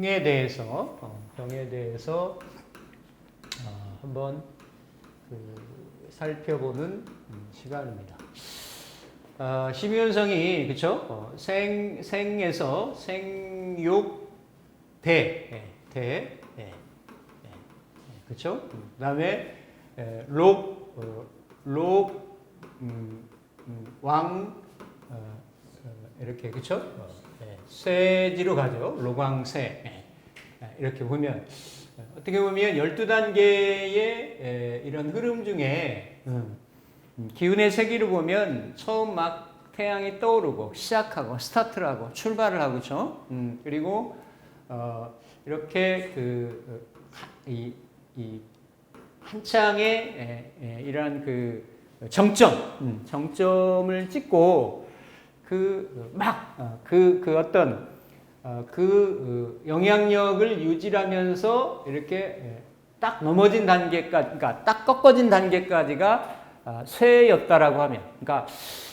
병에 대해서 어, 병에 대해서 어, 한번 그 살펴보는 음, 시간입니다. 어, 심유현성이 그쵸? 어, 생 생에서 생육 대 예, 대 예, 예, 예, 그쵸? 음, 그다음에 에, 록 어, 록 음, 음, 왕 어, 어, 이렇게 그쵸? 어, 예, 쇠지로 가죠. 로광쇠 예, 예, 이렇게 보면 어, 어떻게 보면 12단계의 이런 흐름 중에 음, 음, 기운의 세기를 보면 처음 막 태양이 떠오르고 시작하고 스타트를 하고 출발을 하고 그죠? 음, 그리고 어, 이렇게 그 이 이 한창의 이러한 그 정점, 음, 정점을 찍고 그 막 그그 어떤 어, 그 어, 영향력을 유지하면서 이렇게 에, 딱 넘어진 단계까지, 그러니까 딱 꺾어진 단계까지가 아, 쇠였다라고 하면, 그러니까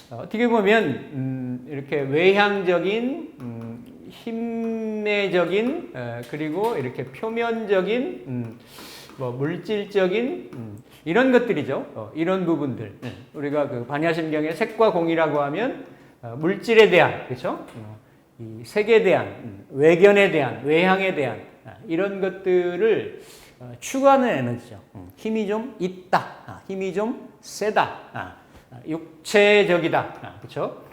어, 어떻게 보면 음, 이렇게 외향적인 음, 힘내적인 에, 그리고 이렇게 표면적인 음, 뭐 물질적인 음, 이런 것들이죠. 어, 이런 부분들 음, 우리가 그 반야심경의 색과 공이라고 하면 어, 물질에 대한 그렇죠. 어, 이 색에 대한 음, 외견에 대한 외향에 대한 아, 이런 것들을 어, 추구하는 에너지죠. 음, 힘이 좀 있다. 아, 힘이 좀 세다. 아, 아, 육체적이다. 아, 그렇죠?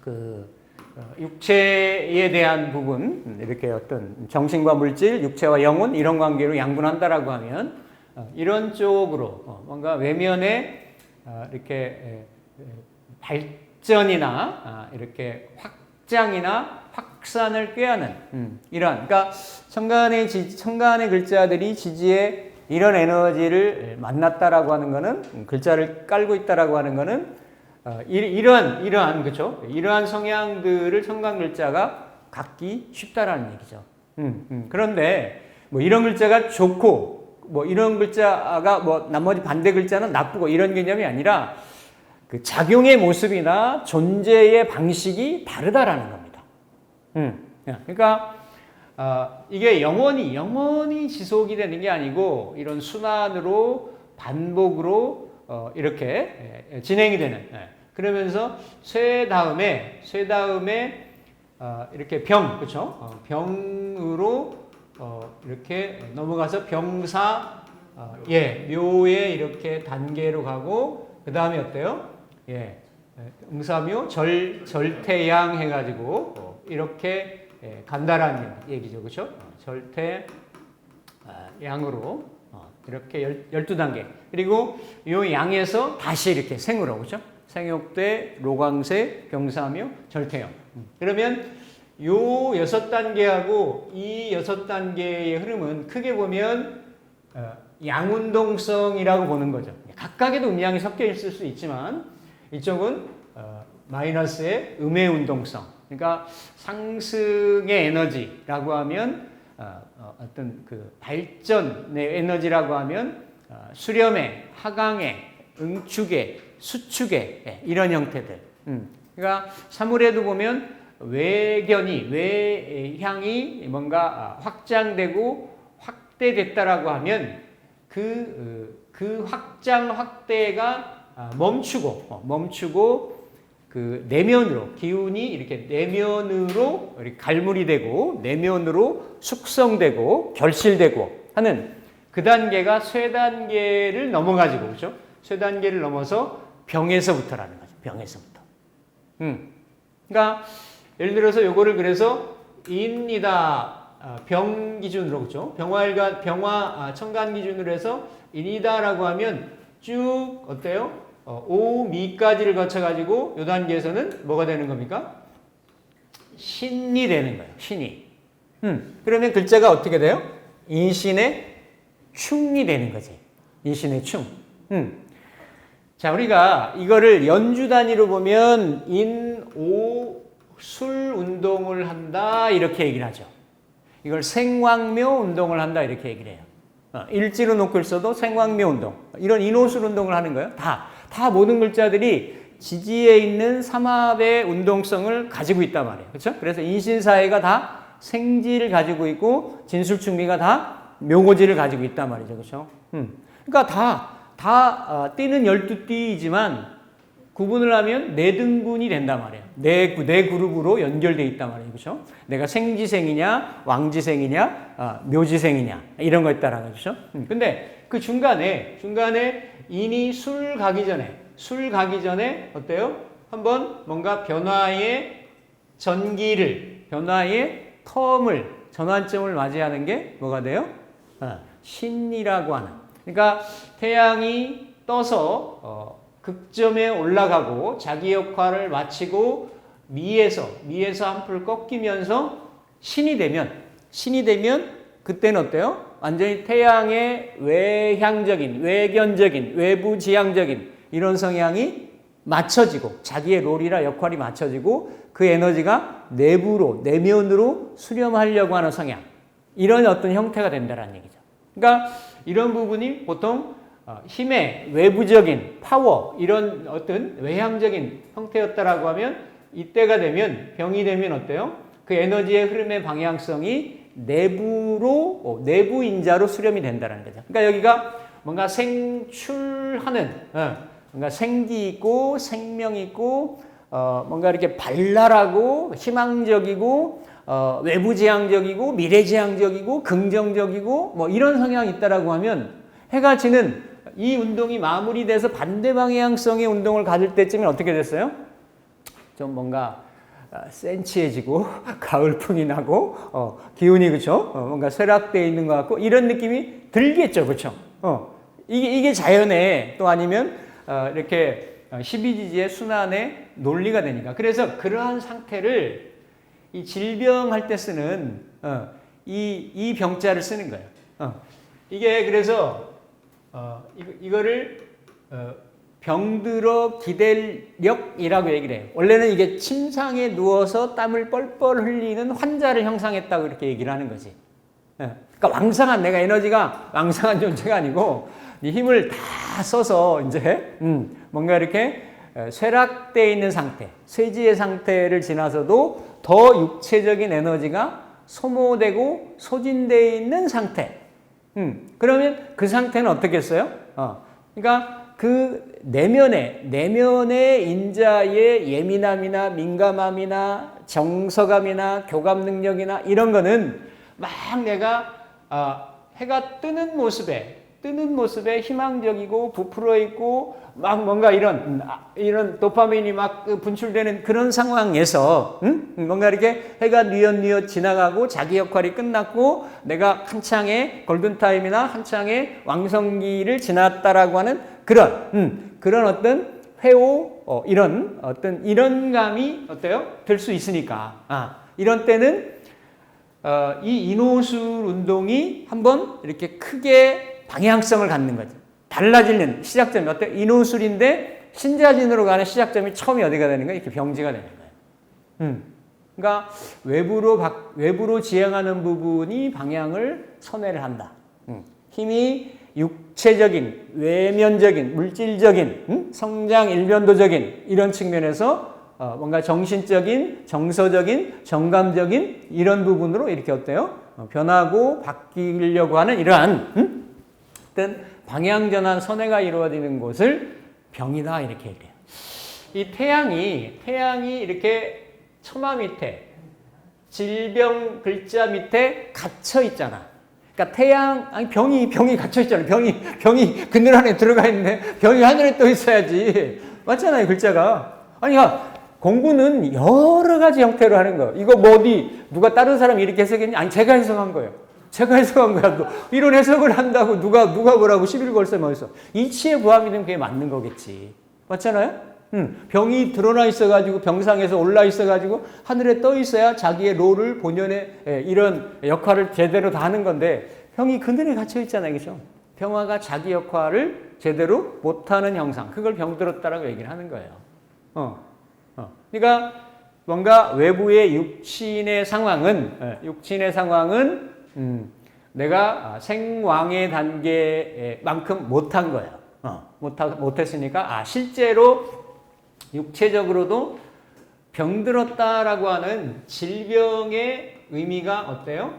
그 어, 육체에 대한 부분 음, 이렇게 어떤 정신과 물질, 육체와 영혼 이런 관계로 양분한다라고 하면 어, 이런 쪽으로 어, 뭔가 외면에 어, 이렇게 에, 에, 발전이나 아, 이렇게 확장이나 확산을 꾀하는 음, 이런 그러니까 천간의 지, 천간의 글자들이 지지에 이런 에너지를 만났다라고 하는 거는 음, 글자를 깔고 있다라고 하는 거는 어, 이, 이러한 이러한 그죠 이러한 성향들을 천간 글자가 갖기 쉽다라는 얘기죠. 음, 음. 그런데 뭐 이런 글자가 좋고 뭐 이런 글자가 뭐 나머지 반대 글자는 나쁘고 이런 개념이 아니라 그 작용의 모습이나 존재의 방식이 다르다라는 겁니다. 음, 그러니까 어, 이게 영원히 영원히 지속이 되는 게 아니고 이런 순환으로 반복으로 어, 이렇게 예, 진행이 되는. 예. 그러면서 쇠 다음에 쇠 다음에 어, 이렇게 병 그렇죠? 어, 병으로 어, 이렇게 넘어가서 병사 어, 예 묘에 이렇게 단계로 가고 그 다음에 어때요? 예 응사묘 절 절태양 해가지고 어, 이렇게 예, 간다라는 얘기죠, 그렇죠? 절태 아, 양으로 어, 이렇게 열, 12단계. 그리고 요 양에서 다시 이렇게 생으로, 그렇죠? 생육대, 로광세, 병사묘, 절태형. 그러면 요 여섯 단계하고 이 여섯 단계의 흐름은 크게 보면 어, 양운동성이라고 보는 거죠. 각각에도 음양이 섞여 있을 수 있지만 이쪽은 어, 마이너스의 음의 운동성. 그러니까 상승의 에너지라고 하면 어, 어 떤 그 발전의 에너지라고 하면 어, 수렴의, 하강의, 응축의, 수축의 예, 이런 형태들. 음. 그러니까 사물에도 보면 외견이 외향이 뭔가 아, 확장되고 확대됐다라고 하면 그, 어, 그 확장 확대가 아, 멈추고 어, 멈추고 그 내면으로 기운이 이렇게 내면으로 갈물이 되고 내면으로 숙성되고 결실되고 하는 그 단계가 쇠 단계를 넘어가지고 그렇죠? 쇠 단계를 넘어서 병에서부터라는 거죠. 병에서부터. 음. 그러니까 예를 들어서 요거를 그래서 인이다 아, 병 기준으로 그렇죠? 병화일간 병화 아, 천간 기준으로 해서 인이다라고 하면 쭉 어때요? 어, 오 미까지를 거쳐 가지고 요 단계에서는 뭐가 되는 겁니까? 신이 되는 거예요. 신이. 음. 그러면 글자가 어떻게 돼요? 인신의 충이 되는 거지. 인신의 충. 음. 자, 우리가 이거를 연주 단위로 보면 인, 오, 술 운동을 한다 이렇게 얘기를 하죠. 이걸 생광묘 운동을 한다 이렇게 얘기를 해요. 어, 일지로 놓고 있어도 생광묘 운동 이런 인호술 운동을 하는 거예요. 다, 다 모든 글자들이 지지에 있는 삼합의 운동성을 가지고 있단 말이에요. 그렇죠? 그래서 인신사회가 다 생지를 가지고 있고 진술충미가 다 묘고지를 가지고 있단 말이죠. 그렇죠? 음. 그러니까 다, 다 어, 띠는 12띠이지만 구분을 하면 네 등분이 된단 말이에요. 네, 구- 네 그룹으로 연결돼 있단 말이에요. 그렇죠? 내가 생지생이냐, 왕지생이냐, 아, 묘지생이냐 이런 거 있다라는 거죠. 음, 근데 그 중간에 중간에 인이 술 가기 전에 술 가기 전에 어때요? 한번 뭔가 변화의 전기를 변화의 텀을 전환점을 맞이하는 게 뭐가 돼요? 아, 신이라고 하는. 그러니까 태양이 떠서 어, 극점에 올라가고 자기 역할을 마치고 미에서 미에서 한풀 꺾이면서 신이 되면 신이 되면 그때는 어때요? 완전히 태양의 외향적인 외견적인 외부 지향적인 이런 성향이 맞춰지고 자기의 롤이라 역할이 맞춰지고 그 에너지가 내부로 내면으로 수렴하려고 하는 성향 이런 어떤 형태가 된다는 얘기죠. 그러니까 이런 부분이 보통 어, 힘의 외부적인 파워 이런 어떤 외향적인 형태였다라고 하면 이때가 되면 병이 되면 어때요? 그 에너지의 흐름의 방향성이 내부로 어, 내부 인자로 수렴이 된다는 거죠. 그러니까 여기가 뭔가 생출하는 어, 뭔가 생기 있고 생명 있고 어, 뭔가 이렇게 발랄하고 희망적이고 어, 외부지향적이고 미래지향적이고 긍정적이고 뭐 이런 성향이 있다라고 하면 해가 지는 이 운동이 마무리돼서 반대 방향성의 운동을 가질 때쯤엔 어떻게 됐어요? 좀 뭔가 아, 센치해지고 가을풍이 나고 어, 기운이 그죠? 어, 뭔가 쇠락돼 있는 것 같고 이런 느낌이 들겠죠, 그렇죠? 어, 이게 이게 자연의 또 아니면 어, 이렇게 12지지의 순환의 논리가 되니까 그래서 그러한 상태를 이 질병할 때 쓰는 어, 이, 이 병자를 쓰는 거예요. 어, 이게 그래서 어, 이거, 이거를 어, 병들어 기댈력이라고 얘기를 해요. 원래는 이게 침상에 누워서 땀을 뻘뻘 흘리는 환자를 형상했다고 이렇게 얘기를 하는 거지. 예. 그러니까 왕성한 내가 에너지가 왕성한 존재가 아니고 이 힘을 다 써서 이제 음, 뭔가 이렇게 에, 쇠락돼 있는 상태, 쇠지의 상태를 지나서도 더 육체적인 에너지가 소모되고 소진돼 있는 상태. 음, 그러면 그 상태는 어떻겠어요? 어, 그러니까 그 내면의 내면의 인자의 예민함이나 민감함이나 정서감이나 교감 능력이나 이런 거는 막 내가 아, 해가 뜨는 모습에 뜨는 모습에 희망적이고 부풀어 있고 막 뭔가 이런 음, 아, 이런 도파민이 막그 분출되는 그런 상황에서 음? 뭔가 이렇게 해가 뉘엿뉘엿 지나가고 자기 역할이 끝났고 내가 한창의 골든 타임이나 한창의 왕성기를 지났다라고 하는 그런 음, 그런 어떤 회오 어, 이런 어떤 이런 감이 어때요? 들 수 있으니까 아, 이런 때는 어, 이 인호술 운동이 한번 이렇게 크게 방향성을 갖는 거죠. 달라지는 시작점이 어때? 인호술인데 신자진으로 가는 시작점이 처음이 어디가 되는 거야? 이렇게 병지가 되는 거예요. 음. 그러니까 외부로 박- 외부로 지향하는 부분이 방향을 선회를 한다. 음. 힘이 육체적인, 외면적인, 물질적인, 음? 성장 일변도적인 이런 측면에서 어, 뭔가 정신적인, 정서적인, 정감적인 이런 부분으로 이렇게 어때요? 어, 변하고 바뀌려고 하는 이러한 음? 어떤 방향 전환 선회가 이루어지는 곳을 병이다 이렇게 얘기해요. 이 태양이 태양이 이렇게 처마 밑에 질병 글자 밑에 갇혀 있잖아. 그러니까 태양 아니 병이 병이 갇혀 있잖아. 병이 병이 그늘 안에 들어가 있는데 병이 하늘에 떠 있어야지. 맞잖아요, 글자가. 아니 야 공부는 여러 가지 형태로 하는 거예요. 이거 뭐 어디 누가 다른 사람이 이렇게 해석했니? 아니 제가 해석한 거예요. 제가 해석한 거야. 또 이런 해석을 한다고 누가 누가 뭐라고 시비를 걸세 뭐 있어. 이치에 부합이 되면 그게 맞는 거겠지. 맞잖아요? 음, 병이 드러나 있어가지고 병상에서 올라 있어가지고 하늘에 떠 있어야 자기의 롤을 본연의 예, 이런 역할을 제대로 다 하는 건데 병이 그늘에 갇혀 있잖아요, 그죠? 병화가 자기 역할을 제대로 못하는 형상, 그걸 병들었다라고 얘기를 하는 거예요. 어, 어. 그러니까 뭔가 외부의 육신의 상황은 예, 육신의 상황은 음, 내가 아, 생왕의 단계만큼 못한 거예요. 어, 못하, 못했으니까 아 실제로 육체적으로도 병들었다라고 하는 질병의 의미가 어때요?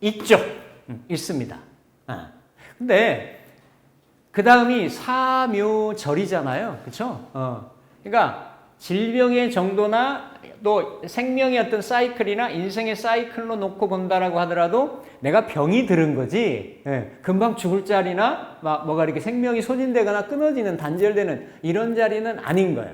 있죠. 음, 있습니다. 아. 근데 그 다음이 사묘절이잖아요. 그쵸? 어. 그러니까 질병의 정도나 또 생명의 어떤 사이클이나 인생의 사이클로 놓고 본다라고 하더라도 내가 병이 들은 거지, 예, 금방 죽을 자리나 막 뭐가 이렇게 생명이 소진되거나 끊어지는 단절되는 이런 자리는 아닌 거예요.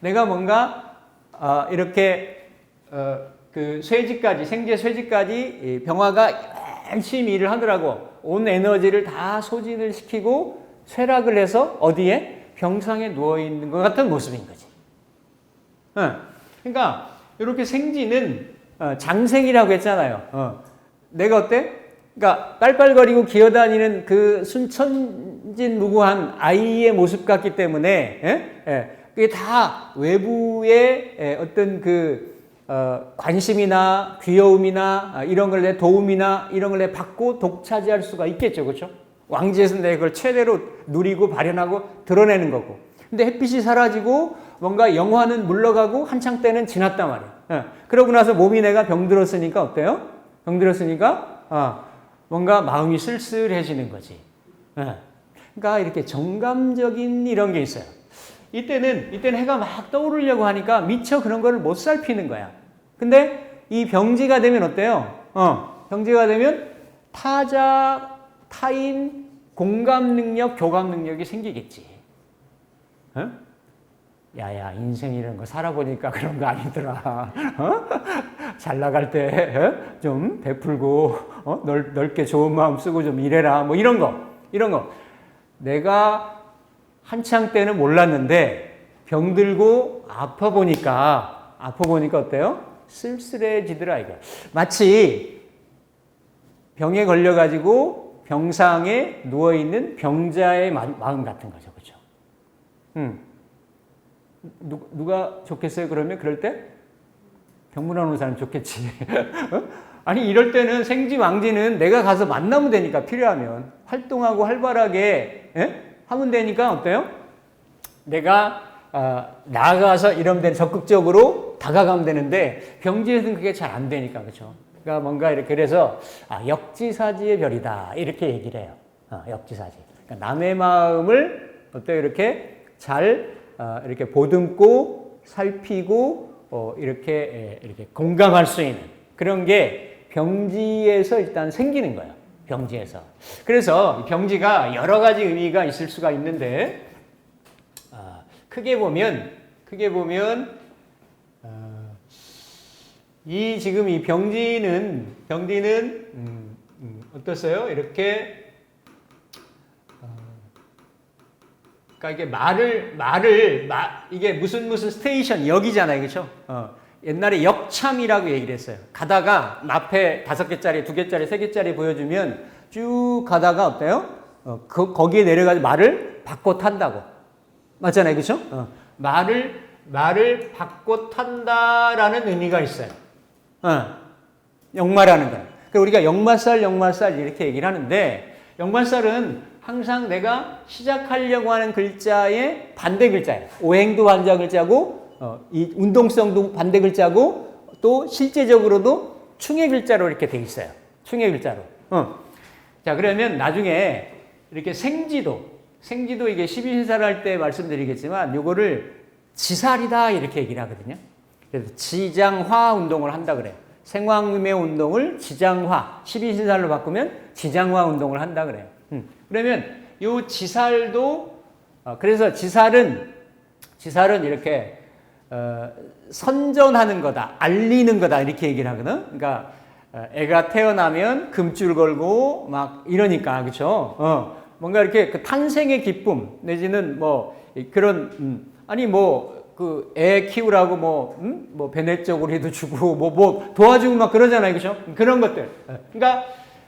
내가 뭔가 어, 이렇게 어, 그 쇠지까지 생제 쇠지까지 이 병화가 열심히 일을 하더라고 온 에너지를 다 소진을 시키고 쇠락을 해서 어디에 병상에 누워 있는 것 같은 모습인 거지. 어. 그러니까 이렇게 생지는 어, 장생이라고 했잖아요. 어. 내가 어때? 그러니까 빨빨거리고 기어다니는 그 순천진 무구한 아이의 모습 같기 때문에 예? 예. 그게 다 외부의 예, 어떤 그 어, 관심이나 귀여움이나 아, 이런 걸 내 도움이나 이런 걸 내 받고 독차지할 수가 있겠죠, 그렇죠? 왕지에서 내 그걸 최대로 누리고 발현하고 드러내는 거고. 근데 햇빛이 사라지고 뭔가 영화는 물러가고 한창 때는 지났단 말이야. 예. 그러고 나서 몸이 내가 병들었으니까 어때요? 병들었으니까 아, 뭔가 마음이 쓸쓸해지는 거지. 예. 그러니까 이렇게 정감적인 이런 게 있어요. 이때는 이때는 해가 막 떠오르려고 하니까 미처 그런 거를 못 살피는 거야. 근데 이 병지가 되면 어때요? 어, 병지가 되면 타자, 타인, 공감 능력, 교감 능력이 생기겠지. 어? 야야 인생 이런 거 살아보니까 그런 거 아니더라. 어? 잘 나갈 때 좀 베풀고 어? 넓, 넓게 좋은 마음 쓰고 좀 일해라. 뭐 이런 거 이런 거 내가 한창 때는 몰랐는데 병들고 아파 보니까 아파 보니까 어때요? 쓸쓸해지더라 이거. 마치 병에 걸려 가지고 병상에 누워 있는 병자의 마음 같은 거죠, 그렇죠? 음. 누, 누가 좋겠어요? 그러면 그럴 때 병문안 오는 사람 좋겠지. 어? 아니 이럴 때는 생지 왕지는 내가 가서 만나면 되니까 필요하면 활동하고 활발하게 예? 하면 되니까 어때요? 내가 어, 나가서 이러면 되는 적극적으로 다가가면 되는데 병지에서는 그게 잘 안 되니까 그렇죠. 그러니까 뭔가 이렇게 그래서 아, 역지사지의 별이다 이렇게 얘기를 해요. 어, 역지사지. 그러니까 남의 마음을 어때 이렇게 잘 어, 이렇게 보듬고 살피고 어, 이렇게 예, 이렇게 공감할 수 있는 그런 게 병지에서 일단 생기는 거예요. 병지에서. 그래서 병지가 여러 가지 의미가 있을 수가 있는데 아, 크게 보면 크게 보면 어, 이 지금 이 병지는 병지는 음, 음, 어떻어요? 이렇게 그러니까 이게 말을 말을 마, 이게 무슨 무슨 스테이션 역이잖아요, 그렇죠? 어, 옛날에 역참이라고 얘기를 했어요. 가다가 앞에 다섯 개짜리, 두 개짜리, 세 개짜리 보여주면 쭉 가다가 어때요? 어, 그, 거기에 내려가서 말을 바꿔 탄다고. 맞잖아요, 그렇죠? 어, 말을 말을 바꿔 탄다라는 의미가 있어요. 어, 역마라는 거. 그 우리가 역마살, 역마살 이렇게 얘기를 하는데 역마살은 항상 내가 시작하려고 하는 글자의 반대 글자예요. 오행도 반대 글자고, 어, 이 운동성도 반대 글자고, 또 실제적으로도 충의 글자로 이렇게 돼 있어요. 충의 글자로. 어. 자, 그러면 나중에 이렇게 생지도, 생지도 이게 12신사를 할 때 말씀드리겠지만, 요거를 지살이다 이렇게 얘기를 하거든요. 그래서 지장화 운동을 한다 그래요. 생황음의 운동을 지장화, 12신살로 바꾸면 지장화 운동을 한다 그래요. 음. 그러면 요 지살도 어, 그래서 지살은 지살은 이렇게 어, 선전하는 거다, 알리는 거다 이렇게 얘기를 하거든. 그러니까 어, 애가 태어나면 금줄 걸고 막 이러니까 그렇죠. 어, 뭔가 이렇게 그 탄생의 기쁨 내지는 뭐 그런 음, 아니 뭐 그 애 키우라고 뭐, 음? 뭐 베네쪽으로도 주고 뭐, 뭐 도와주고 막 그러잖아요. 그죠? 그런 것들. 그러니까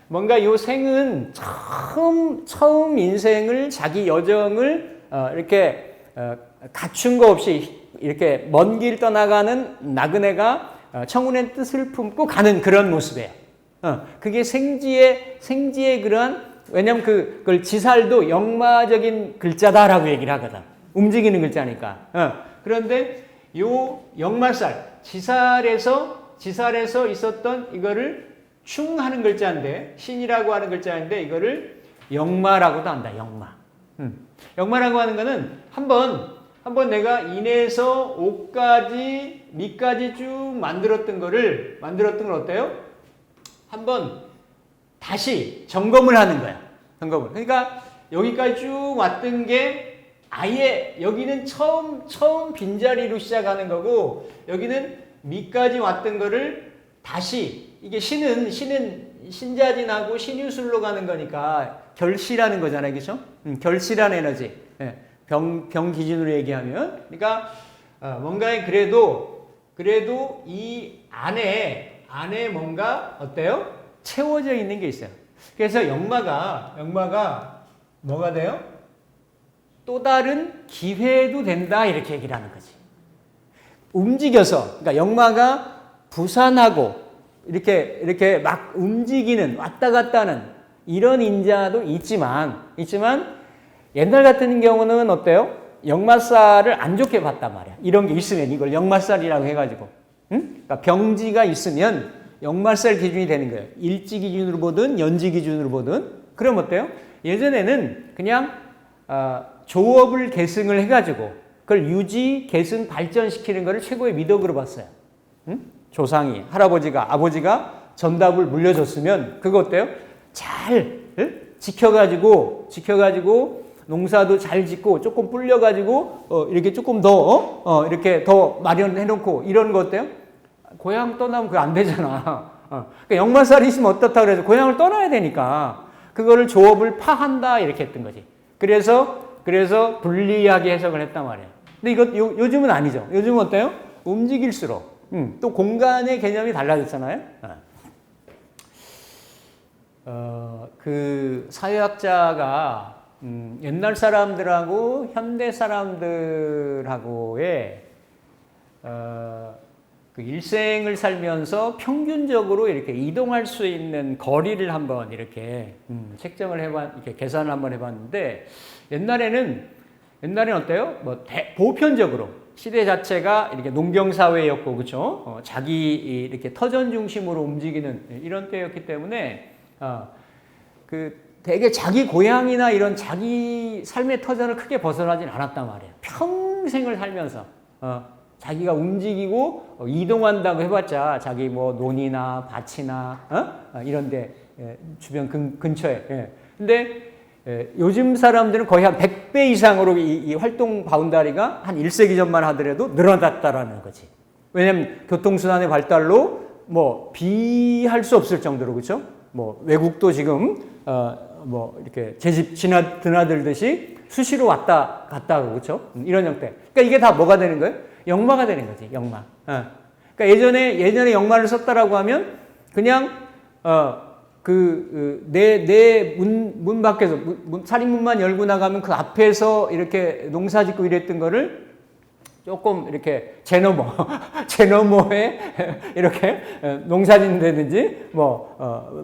뭔가 요 생은 처음 처음 인생을 자기 여정을 어, 이렇게 어, 갖춘 거 없이 이렇게 먼 길 떠나가는 나그네가 어, 청운의 뜻을 품고 가는 그런 모습이에요. 어, 그게 생지의 생지의 그러한 왜냐하면 그, 그걸 지살도 역마적인 글자다라고 얘기를 하거든. 움직이는 글자니까. 어, 그런데 요 역마살 지살에서 지살에서 있었던 이거를 충 하는 글자인데 신이라고 하는 글자인데 이거를 영마라고도 한다. 영마. 음. 영마라고 하는 거는 한번 한번 내가 인에서 오까지 미까지 쭉 만들었던 거를 만들었던 걸 어때요? 한번 다시 점검을 하는 거야. 점검을. 그러니까 여기까지 쭉 왔던 게 아예 여기는 처음 처음 빈자리로 시작하는 거고 여기는 미까지 왔던 거를 다시 이게 신은 신은 신자진하고 신유술로 가는 거니까 결실하는 거잖아요, 그렇죠? 음, 결실한 에너지. 예, 병, 병 기준으로 얘기하면, 그러니까 어, 뭔가에 그래도 그래도 이 안에 안에 뭔가 어때요? 채워져 있는 게 있어요. 그래서 역마가 역마가 뭐가 돼요? 또 다른 기회도 된다 이렇게 얘기를 하는 거지. 움직여서 그러니까 역마가 부산하고 이렇게 이렇게 막 움직이는 왔다 갔다 하는 이런 인자도 있지만 있지만 옛날 같은 경우는 어때요? 역마살을 안 좋게 봤단 말이야. 이런 게 있으면 이걸 역마살이라고 해가지고 응? 그러니까 병지가 있으면 역마살 기준이 되는 거예요. 일지 기준으로 보든 연지 기준으로 보든 그럼 어때요? 예전에는 그냥 어, 조업을 계승을 해가지고 그걸 유지, 계승, 발전시키는 것을 최고의 미덕으로 봤어요. 응? 조상이, 할아버지가, 아버지가 전답을 물려줬으면 그거 어때요? 잘 응? 지켜가지고, 지켜가지고 농사도 잘 짓고 조금 불려가지고 어, 이렇게 조금 더 어? 어, 이렇게 더 마련해놓고 이런 거 어때요? 고향 떠나면 그거 안 되잖아. 어. 그러니까 역마살이 있으면 어떻다 그래서 고향을 떠나야 되니까 그거를 조업을 파한다 이렇게 했던 거지. 그래서 그래서 불리하게 해석을 했단 말이에요. 근데 이거 요, 요즘은 아니죠. 요즘은 어때요? 움직일수록 음, 또 공간의 개념이 달라졌잖아요. 어, 그 사회학자가 음, 옛날 사람들하고 현대 사람들하고의 어, 그 일생을 살면서 평균적으로 이렇게 이동할 수 있는 거리를 한번 이렇게 음, 책정을 해봤, 이렇게 계산을 한번 해봤는데 옛날에는 옛날에는 어때요? 뭐 대, 보편적으로 시대 자체가 이렇게 농경 사회였고 그렇죠? 어, 자기 이렇게 터전 중심으로 움직이는 이런 때였기 때문에 어, 그 되게 자기 고향이나 이런 자기 삶의 터전을 크게 벗어나진 않았단 말이에요. 평생을 살면서 어, 자기가 움직이고 어, 이동한다고 해봤자 자기 뭐 논이나 밭이나 어? 어, 이런데 예, 주변 근, 근처에. 예. 근데 예, 요즘 사람들은 거의 한 100배 이상으로 이, 이 활동 바운다리가 한 1세기 전만 하더라도 늘어났다라는 거지. 왜냐면 교통수단의 발달로 뭐 비할 수 없을 정도로 그렇죠? 뭐 외국도 지금 어 뭐 이렇게 제집 지나 드나들듯이 수시로 왔다 갔다 하고 그렇죠? 이런 형태. 그러니까 이게 다 뭐가 되는 거예요? 역마가 되는 거지. 역마. 어. 그러니까 예전에 예전에 역마를 썼다라고 하면 그냥 어 그내내문 문 밖에서 문, 문, 살인문만 열고 나가면 그 앞에서 이렇게 농사 짓고 이랬던 거를 조금 이렇게 제너머, 제너머에 이렇게 농사 짓는다든지 뭐, 어,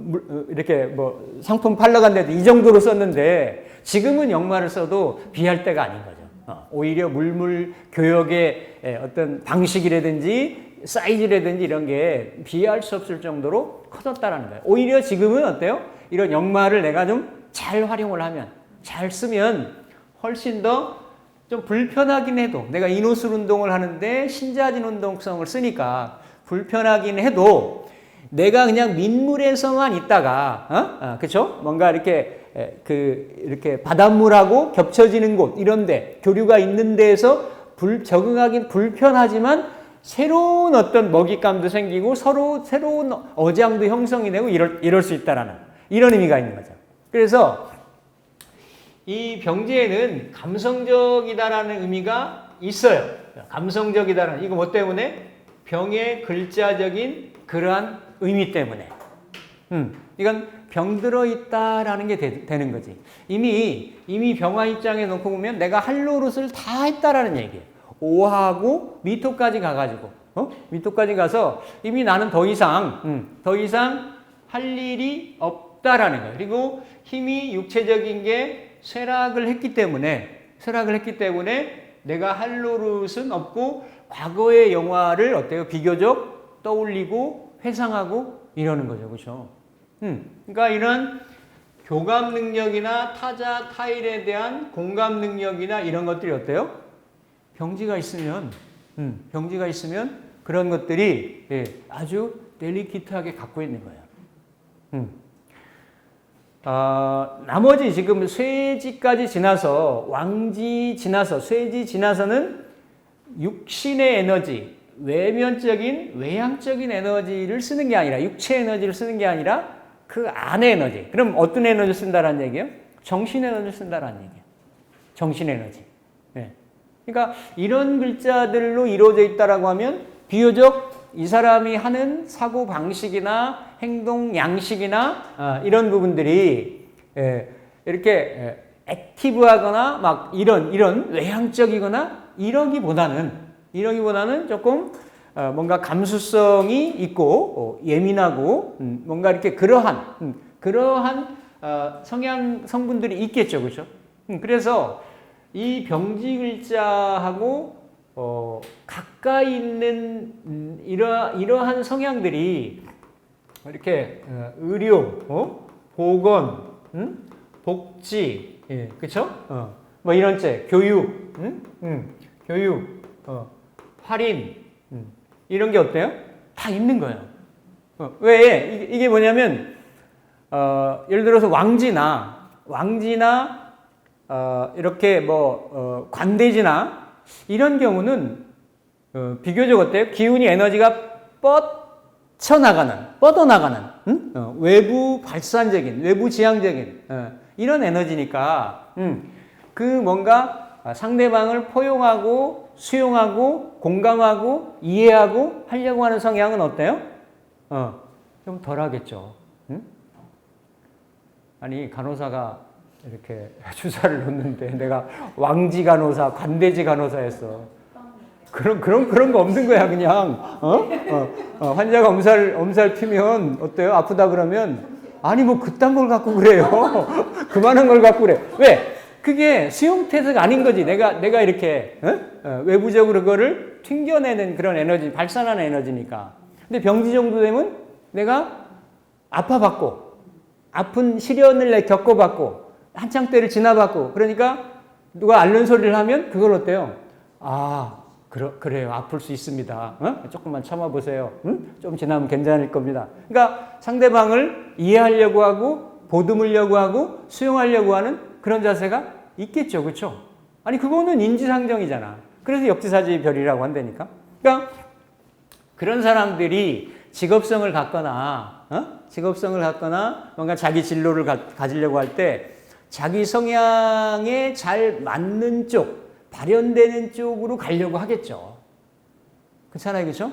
이렇게 뭐 상품 팔러 간다든지 이 정도로 썼는데 지금은 역마를 써도 비할 때가 아닌 거죠. 어, 오히려 물물 교역의 어떤 방식이라든지 사이즈라든지 이런 게 비할 수 없을 정도로 커졌다라는 거예요. 오히려 지금은 어때요? 이런 역마를 내가 좀 잘 활용을 하면, 잘 쓰면 훨씬 더 좀 불편하긴 해도 내가 인호술 운동을 하는데 신자진 운동성을 쓰니까 불편하긴 해도 내가 그냥 민물에서만 있다가 어? 아, 그렇죠? 뭔가 이렇게 그 이렇게 바닷물하고 겹쳐지는 곳 이런데 교류가 있는 데에서 불, 적응하긴 불편하지만 새로운 어떤 먹잇감도 생기고 서로 새로운 어장도 형성이 되고 이럴, 이럴 수 있다라는 이런 의미가 있는 거죠. 그래서 이 병제에는 감성적이다라는 의미가 있어요. 감성적이다라는 이거 뭐 때문에 병의 글자적인 그러한 의미 때문에. 음, 이건 병들어 있다라는 게 되, 는 거지. 이미 이미 병화 입장에 놓고 보면 내가 할 노릇을 다 했다라는 얘기예요. 오하고 미토까지 가가지고 어? 미토까지 가서 이미 나는 더 이상 음, 더 이상 할 일이 없다라는 거예요. 그리고 힘이 육체적인 게 쇠락을 했기 때문에 쇠락을 했기 때문에 내가 할 노릇은 없고 과거의 영화를 어때요? 비교적 떠올리고 회상하고 이러는 거죠, 그렇죠? 음, 그러니까 이런 교감 능력이나 타자 타일에 대한 공감 능력이나 이런 것들이 어때요? 병지가 있으면, 음, 병지가 있으면 그런 것들이 예, 아주 델리키트하게 갖고 있는 거예요. 음. 아, 나머지 지금 쇠지까지 지나서 왕지 지나서 쇠지 지나서는 육신의 에너지, 외면적인 외향적인 에너지를 쓰는 게 아니라 육체 에너지를 쓰는 게 아니라 그 안의 에너지. 그럼 어떤 에너지를 쓴다라는 얘기예요? 정신 에너지를 쓴다라는 얘기예요. 정신 에너지. 네. 그러니까 이런 글자들로 이루어져 있다라고 하면 비교적 이 사람이 하는 사고 방식이나 행동 양식이나 아, 이런 부분들이 예, 이렇게 예, 액티브하거나 막 이런 이런 외향적이거나 이러기보다는 이러기보다는 조금 어, 뭔가 감수성이 있고 어, 예민하고 음, 뭔가 이렇게 그러한 음, 그러한 어, 성향 성분들이 있겠죠, 그렇죠? 음, 그래서 이 병지 글자하고 어, 가까이 있는 음, 이러 이러한 성향들이 이렇게 어, 의료, 어? 보건, 음? 복지, 예, 그렇죠? 어, 뭐 이런 책, 교육, 음? 음, 교육, 어, 할인, 음, 이런 게 어때요? 다 있는 거예요. 어, 왜? 이게, 이게 뭐냐면, 어, 예를 들어서 왕지나, 왕지나, 어, 이렇게 뭐, 어, 관대지나, 이런 경우는, 어, 비교적 어때요? 기운이 에너지가 뻗쳐 나가는, 뻗어 나가는, 음? 어, 외부 발산적인, 외부 지향적인, 어, 이런 에너지니까, 음, 그 뭔가 상대방을 포용하고 수용하고 공감하고 이해하고 하려고 하는 성향은 어때요? 어, 좀 덜하겠죠. 응? 아니 간호사가 이렇게 주사를 놓는데 내가 왕지 간호사, 관대지 간호사였어. 그런 그런 그런 거 없는 거야 그냥. 어? 어, 어, 환자가 엄살 엄살 피면 어때요? 아프다 그러면 아니 뭐 그딴 걸 갖고 그래요. 그만한 걸 갖고 그래. 왜? 그게 수용 태세가 아닌 거지. 내가 내가 이렇게 어? 어, 외부적으로 그거를 튕겨내는 그런 에너지, 발산하는 에너지니까. 근데 병지 정도 되면 내가 아파봤고 아픈 시련을 내 겪어봤고 한창 때를 지나봤고 그러니까 누가 앓는 소리를 하면 그걸 어때요? 아 그러, 그래요 아플 수 있습니다. 어? 조금만 참아보세요. 응? 좀 지나면 괜찮을 겁니다. 그러니까 상대방을 이해하려고 하고 보듬으려고 하고 수용하려고 하는 그런 자세가 있겠죠, 그렇죠? 아니 그거는 인지상정이잖아. 그래서 역지사지 별이라고 한다니까. 그러니까 그런 사람들이 직업성을 갖거나 어? 직업성을 갖거나 뭔가 자기 진로를 가, 가지려고 할 때 자기 성향에 잘 맞는 쪽, 발현되는 쪽으로 가려고 하겠죠. 그렇잖아요, 그렇죠?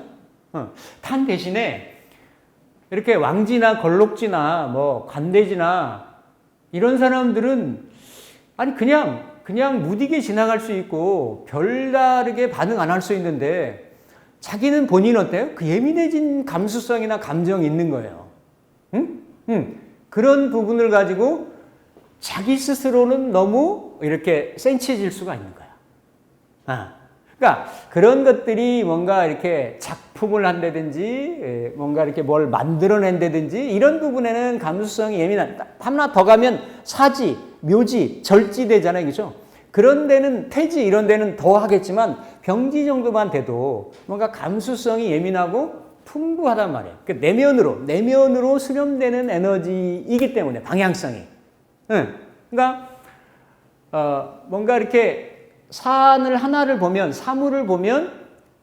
어. 단 대신에 이렇게 왕지나 걸록지나 뭐 관대지나 이런 사람들은 아니 그냥 그냥 무디게 지나갈 수 있고 별다르게 반응 안 할 수 있는데 자기는 본인 어때요? 그 예민해진 감수성이나 감정이 있는 거예요. 응? 응. 그런 부분을 가지고 자기 스스로는 너무 이렇게 센치해질 수가 있는 거야. 아. 그러니까 그런 것들이 뭔가 이렇게 작품을 한다든지 예, 뭔가 이렇게 뭘 만들어낸다든지 이런 부분에는 감수성이 예민한 하나 더 가면 사지, 묘지, 절지 되잖아요. 그죠? 그런 데는 태지 이런 데는 더 하겠지만 병지 정도만 돼도 뭔가 감수성이 예민하고 풍부하단 말이에요. 그 내면으로 내면으로 수렴되는 에너지이기 때문에 방향성이. 응. 그러니까 어, 뭔가 이렇게 산을 하나를 보면 사물을 보면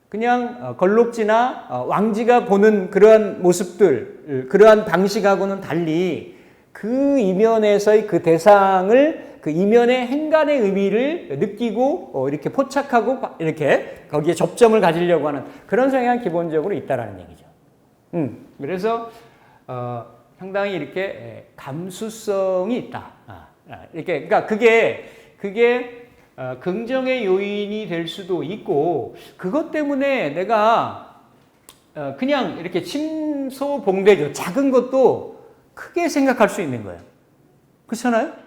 그냥 어, 걸록지나 어, 왕지가 보는 그러한 모습들, 그러한 방식하고는 달리 그 이면에서의 그 대상을 그 이면의 행간의 의미를 느끼고 어, 이렇게 포착하고 이렇게 거기에 접점을 가지려고 하는 그런 성향이 기본적으로 있다라는 얘기죠. 음, 그래서 어, 상당히 이렇게 감수성이 있다. 아, 아, 이렇게 그러니까 그게 그게 어, 긍정의 요인이 될 수도 있고 그것 때문에 내가 어, 그냥 이렇게 침소봉대죠. 작은 것도 크게 생각할 수 있는 거예요. 그렇잖아요?